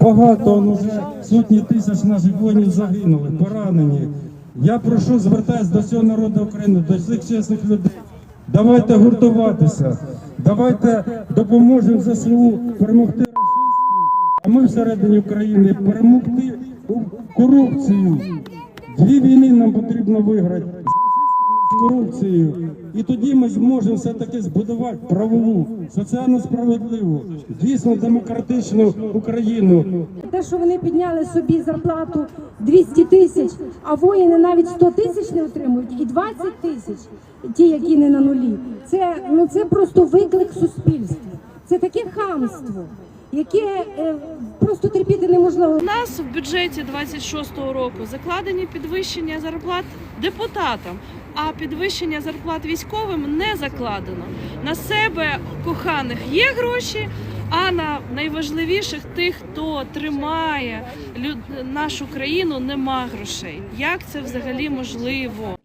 багато ну, вже сотні тисяч наших воїнів загинули, поранені. Я прошу звертаюсь до всього народу України, до всіх чесних людей. Давайте гуртуватися, давайте допоможемо ЗСУ перемогти рашистів, а ми всередині України перемогти корупцію. Дві війни нам потрібно виграти з корупцією. І тоді ми зможемо все-таки збудувати правову, соціально справедливу, дійсно демократичну Україну. Те, що вони підняли собі зарплату 200 тисяч, а воїни навіть 100 тисяч не отримують, і 20 тисяч, ті, які не на нулі. Це ну це просто виклик суспільству. Це таке хамство, яке е, просто терпіти неможливо. У нас в бюджеті 26-го року закладені підвищення зарплат депутатам, а підвищення зарплат військовим не закладено. На себе коханих є гроші, а на найважливіших тих, хто тримає люд... нашу країну, нема грошей. Як це взагалі можливо?